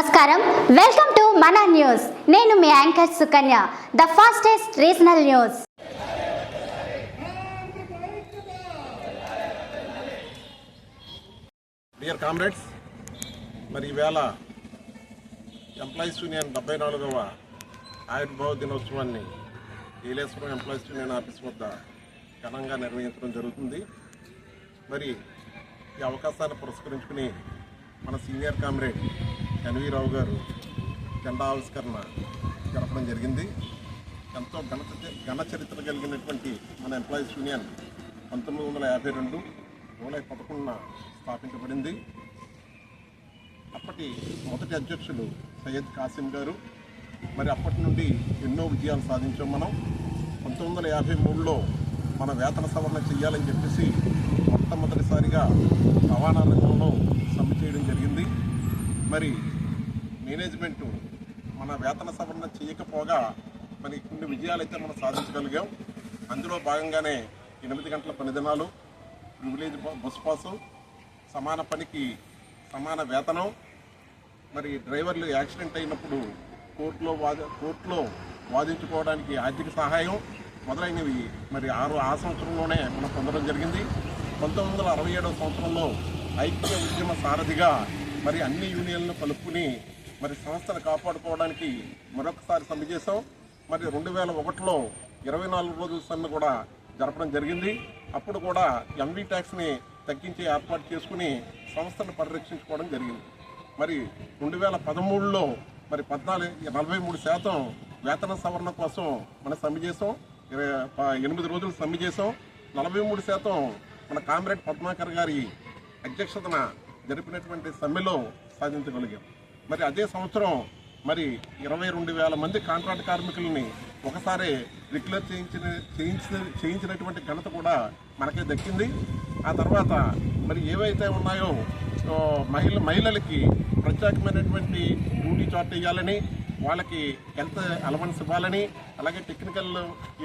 నమస్కారం. Welcome to మన news నేను మీ anchor Sukanya the fastest regional news dear comrades మరి ఈవేళ ఎంప్లాయీస్ యూనియన్ డెబ్బై నాలుగవ ఆవిర్భావ దినోత్సవాన్ని ఏలేశ్వరం ఎంప్లాయీస్ యూనియన్ ఆఫీస్ వద్ద ఘనంగా నిర్వహించడం జరుగుతుంది. మరి ఈ అవకాశాన్ని పురస్కరించుకుని మన సీనియర్ కామ్రేడ్ ఎన్వి రావు గారు జెండా ఆవిష్కరణ జరపడం జరిగింది. ఎంతో ఘన ఘన చరిత్ర కలిగినటువంటి మన ఎంప్లాయీస్ యూనియన్ పంతొమ్మిది వందల యాభై రెండు జూలై పదకొండున స్థాపించబడింది. అప్పటి మొదటి అధ్యక్షులు సయ్యద్ కాసిం గారు మరి అప్పటి నుండి ఎన్నో విజయాలు సాధించాం మనం. పంతొమ్మిది వందల యాభై మూడులో మన వేతన సవరణ చేయాలని చెప్పేసి మొట్టమొదటిసారిగా రవాణా రంగంలో సమ్మె చేయడం జరిగింది. మరి మేనేజ్మెంటు మన వేతన సవరణ చేయకపోగా మరి కొన్ని విజయాలు అయితే మనం సాధించగలిగాం. అందులో భాగంగానే ఎనిమిది గంటల పనిదినాలు ప్రివిలేజ్ బస్ పాసు సమాన పనికి సమాన వేతనం మరి డ్రైవర్లు యాక్సిడెంట్ అయినప్పుడు కోర్టులో వాద కోర్టులో వాదించుకోవడానికి ఆర్థిక సహాయం మొదలైనవి మరి ఆరు ఆ సంవత్సరంలోనే మనం పొందడం జరిగింది. పంతొమ్మిది వందల అరవై ఏడవ సంవత్సరంలో ఐక్య ఉద్యమ సారథిగా మరి అన్ని యూనియన్లను కలుపుకుని మరి సంస్థను కాపాడుకోవడానికి మరొకసారి సమ్మె చేశాం. మరి రెండు వేల ఒకటిలో ఇరవై నాలుగు రోజుల సమ్మె కూడా జరపడం జరిగింది. అప్పుడు కూడా ఎంవీ ట్యాక్స్ని తగ్గించే ఏర్పాటు చేసుకుని సంస్థను పరిరక్షించుకోవడం జరిగింది. మరి రెండు వేల పదమూడులో మరి పద్నాలుగు నలభై మూడు శాతం వేతన సవరణ కోసం మనం సమ్మె చేసాం ఇరవై- ఎనిమిది రోజులు సమ్మె చేసాం నలభై మూడు శాతం మన కామ్రేడ్ పద్మాకర్ గారి అధ్యక్షతన జరిపినటువంటి సమ్మెలో సాధించగలిగాం. మరి అదే సంవత్సరం మరి ఇరవై రెండు వేల మంది కాంట్రాక్ట్ కార్మికులని ఒకసారి రెగ్యులర్ చేయించిన చేయించిన చేయించినటువంటి ఘనత కూడా మనకే దక్కింది. ఆ తర్వాత మరి ఏవైతే ఉన్నాయో మహిళ మహిళలకి ప్రత్యేకమైనటువంటి డ్యూటీ చార్ట్ వేయాలని వాళ్ళకి హెల్త్ అలవెన్స్ ఇవ్వాలని అలాగే టెక్నికల్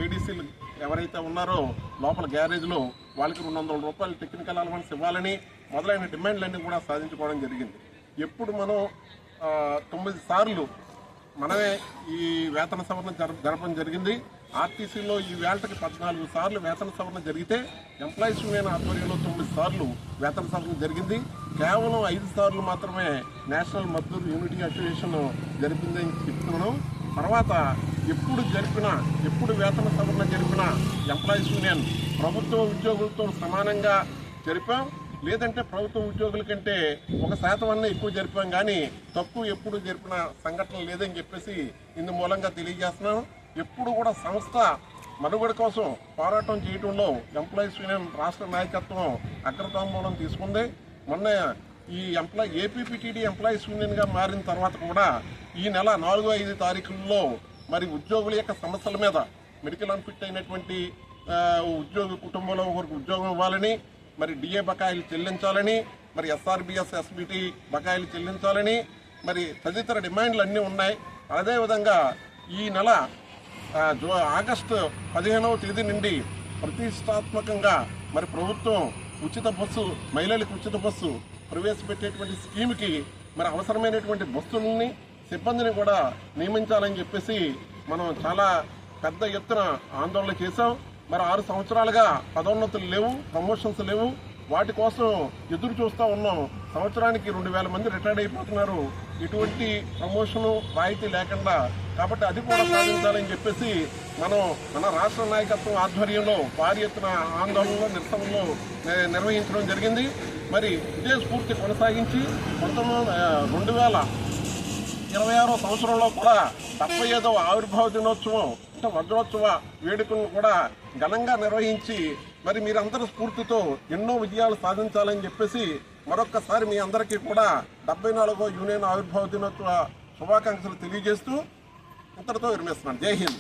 ఏడీసీలు ఎవరైతే ఉన్నారో లోపల గ్యారేజ్లో వాళ్ళకి రెండు వందల రూపాయలు టెక్నికల్ అలవెన్స్ ఇవ్వాలని మొదలైన డిమాండ్లన్నీ కూడా సాధించుకోవడం జరిగింది. ఎప్పుడు మనం తొమ్మిది సార్లు మనమే ఈ వేతన సవరణ జర జరపడం జరిగింది. ఆర్టీసీలో ఈ వేళకి పద్నాలుగు సార్లు వేతన సవరణ జరిగితే ఎంప్లాయీస్ యూనియన్ ఆధ్వర్యంలో తొమ్మిది సార్లు వేతన సవరణ జరిగింది. కేవలం ఐదు సార్లు మాత్రమే నేషనల్ మద్దతు యూనిటీ అసోసియేషన్ జరిపిందని చెప్తున్నాం. తర్వాత ఎప్పుడు జరిపినా ఎప్పుడు వేతన సవరణ జరిపినా ఎంప్లాయీస్ యూనియన్ ప్రభుత్వ ఉద్యోగులతో సమానంగా జరిపాం. లేదంటే ప్రభుత్వ ఉద్యోగుల కంటే ఒక శాతం అన్న ఎక్కువ జరిపాం కానీ తక్కువ ఎప్పుడు జరిపిన సంఘటన లేదని చెప్పేసి ఇందు మూలంగా తెలియజేస్తున్నాను. ఎప్పుడు కూడా సంస్థ మనుగడ కోసం పోరాటం చేయడంలో ఎంప్లాయీస్ యూనియన్ రాష్ట్ర నాయకత్వం అగ్రతాంబూలం తీసుకుంది. మొన్న ఈ ఎంప్లాయ్ ఏపీపీటీడీ ఎంప్లాయీస్ యూనియన్గా మారిన తర్వాత కూడా ఈ నెల నాలుగు ఐదు తారీఖుల్లో మరి ఉద్యోగుల యొక్క సమస్యల మీద మెడికల్ అన్ఫిట్ అయినటువంటి ఉద్యోగ కుటుంబంలో ఒకరికి ఉద్యోగం ఇవ్వాలని మరి డిఏ బకాయిలు చెల్లించాలని మరి ఎస్ఆర్బిఎస్ ఎస్బిటి బకాయిలు చెల్లించాలని మరి తదితర డిమాండ్లు అన్నీ ఉన్నాయి. అదేవిధంగా ఈ నెల జూ ఆగస్టు పదిహేనవ తేదీ నుండి ప్రతిష్టాత్మకంగా మరి ప్రభుత్వం ఉచిత బస్సు మహిళలకు ఉచిత బస్సు ప్రవేశపెట్టేటువంటి స్కీమ్కి మరి అవసరమైనటువంటి బస్సులని సిబ్బందిని కూడా నియమించాలని చెప్పేసి మనం చాలా పెద్ద ఎత్తున ఆందోళన చేశాం. మరి ఆరు సంవత్సరాలుగా పదోన్నతులు లేవు ప్రమోషన్స్ లేవు. వాటి కోసం ఎదురు చూస్తూ ఉన్నాం సంవత్సరానికి రెండు వేల మంది రిటైర్డ్ అయిపోతున్నారు. ఇటువంటి ప్రమోషను రాయితీ లేకుండా కాబట్టి అది కూడా సాధించాలని చెప్పేసి మనం మన రాష్ట్ర నాయకత్వం ఆధ్వర్యంలో భారీ ఎత్తున ఆందోళనలో నిరసనలో నిర్వహించడం జరిగింది. మరి ఇదే స్ఫూర్తి కొనసాగించి మొత్తం రెండు వేల ఇరవై ఆరో సంవత్సరంలో కూడా డెబ్బై ఐదవ ఆవిర్భావ దినోత్సవం అంటే వజ్రోత్సవ వేడుకలను కూడా ఘనంగా నిర్వహించి మరి మీరందరూ స్ఫూర్తితో ఎన్నో విజయాలు సాధించాలని చెప్పేసి మరొక్కసారి మీ అందరికీ కూడా డెబ్బై నాలుగో యూనియన్ ఆవిర్భావ దినోత్సవ శుభాకాంక్షలు తెలియజేస్తూ ఇంతటితో విరమిస్తున్నాను. జై హింద్.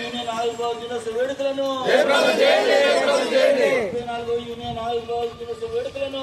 యూనియన్ ఆవిర్భావ దినోత్సవ వేడుకలను. ఆవిర్భావ దినోత్సవ వేడుకలను నాలుగో యూనియన్ ఆవిర్భావ దినోత్సవ వేడుకలను.